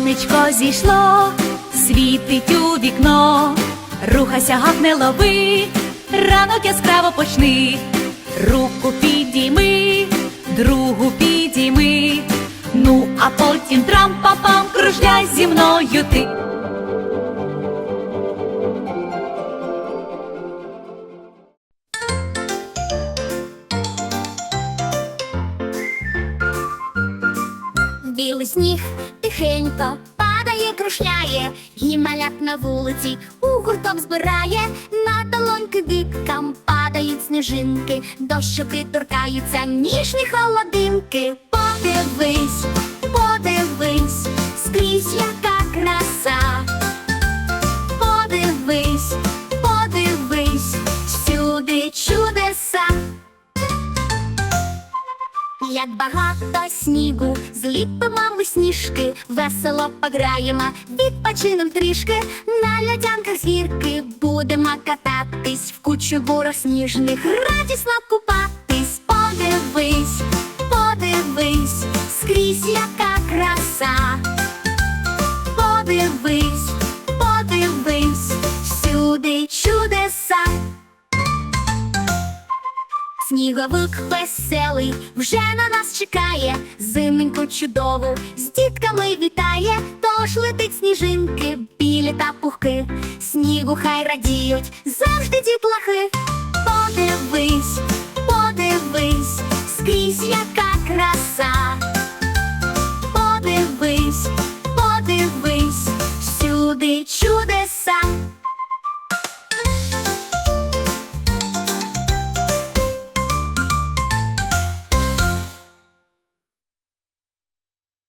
Сонечко зійшло, світить у вікно, рухайся, гав не лови, ранок яскраво почни, руку підійми, другу підійми, ну а потім трам-па-пам, кружляй зі мною ти. Білий сніг тихенько падає, крушляє, і малят на вулиці у гурток збирає, на долоньки діткам падають сніжинки, до щоки торкаються ніжні холодинки. Подивись, Як багато снігу, зліпимо ми сніжки, весело пограємо, відпочинем трішки, на льодянках гірки будемо кататись, в кучу буросніжних, радісно купатись, подивись, Сніговик веселий. Вже на нас чекає, зимоньку чудову. З дітками вітає, тож летить сніжинки, білі та пухки, снігу хай радіють, завжди дітлахи. Подивись, подивись, скрізь як